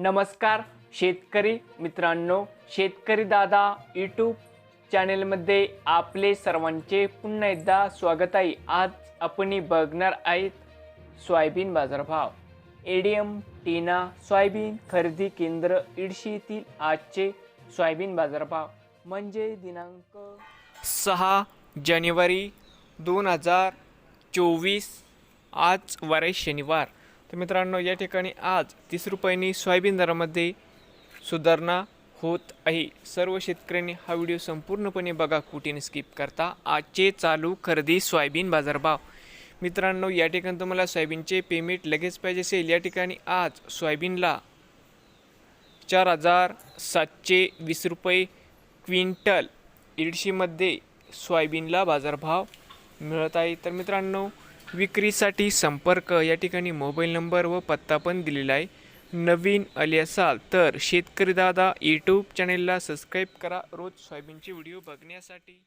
नमस्कार शेतकरी मित्रांनो शेतकरी दादा यूट्यूब चॅनेलमध्ये आपले सर्वांचे पुन्हा एकदा स्वागत आहे. आज आपण बघणार आहेत सोयाबीन बाजारभाव. एडीएम टीना सोयाबीन खरेदी केंद्र इडशी आजचे सोयाबीन बाजारभाव. म्हणजे दिनांक सहा जानेवारी दोन हजार चोवीस आज वारे शनिवार. तर मित्रांनो या ठिकाणी आज तीस रुपयांनी सोयाबीन दरामध्ये सुधारणा होत आहे. सर्व शेतकऱ्यांनी हा व्हिडिओ संपूर्णपणे बघा कुठेने स्किप करता. आजचे चालू खरेदी सोयाबीन बाजारभाव. मित्रांनो या ठिकाणी तुम्हाला सोयाबीनचे पेमेंट लगेच पाहिजे असेल. या ठिकाणी आज सोयाबीनला चार हजार सातशे वीस रुपये क्विंटल. इडशीमध्ये सोयाबीनला बाजारभाव मिळत आहे. तर मित्रांनो विक्रीसाठी संपर्क. या ठिकाणी मोबाईल नंबर व पत्ता पण दिलेला आहे. नवीन आले असाल तर शेतकरी दादा यूट्यूब चॅनेलला सबस्क्राईब करा. रोज सोयाबीनचे व्हिडिओ बघण्यासाठी.